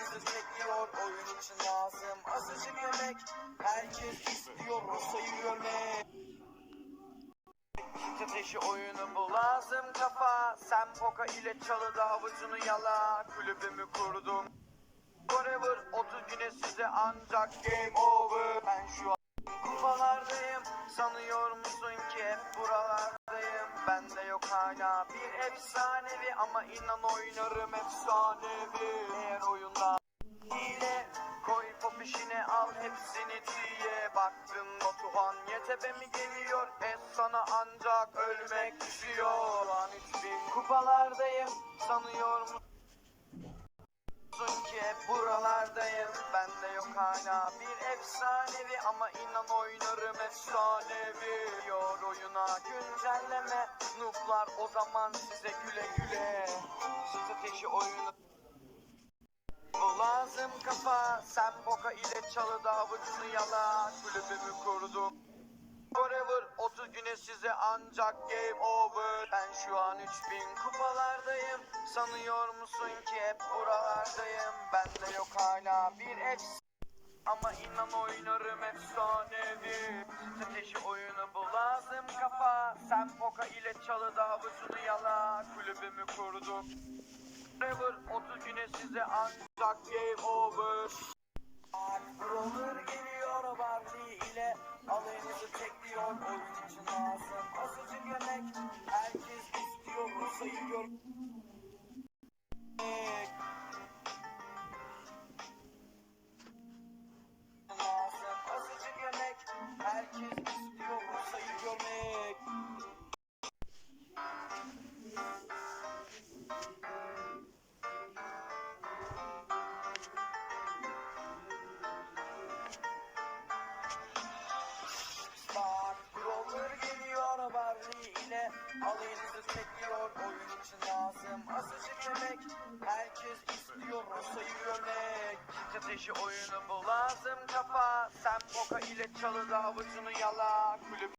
Alayınızı bekliyor oyun için lazım. Azıcık yemek Herkes istiyor Rosa'yı görmek Ateşi oyunu bu lazım kafa. Sen poka ile çalıda avucunu yala. Kulübümü kurdum. Forever 30 güne size ancak game over. Ben şu an kupalardayım. Sanıyor musun ki hep buralardayım? Bende yok hala. Bir efsanevi Ama inan oynarım efsanevi tiye Baktın Batuhan YTB mi geliyor? Es sana ancak ölmek düşüyor Lan 3000 kupalardayım. Sanıyor musun ki hep buralardayım? Bende yok hala. Bir efsanevi Ama inan oynarım efsanevi. Yor oyuna güncelleme. Nooblar o zaman size güle güle. Strateji oyunu lazım kafa Sen boka ile çalıda avucunu yala. Kulübümü kurdum. Forever 30 güne size ancak game over. Ben şu an 3000 kupalardayım. Sanıyor musun ki hep buralardayım? Bende yok hala bir efs ama inan oynarım efsanevi. Strateji oyunu bu. Lazım kafa Sen poka ile çalıda avucunu yala. Kulübümü kurdum. Forever 30 güne size ancak game over. Roller geliyor Barley ile Alayınızı tekliyor oyun için lazım Azıcık yemek. Herkes istiyor lazım Azıcık yemek. Herkes istiyor Rusa'yı Alayınızı tekliyor oyun için lazım. Azıcık yemek Herkes istiyor Rosa'yı görmek Ateşi oyunu bu. Lazım kafa Sen boka ile çalıda avucunu yala. Kulüp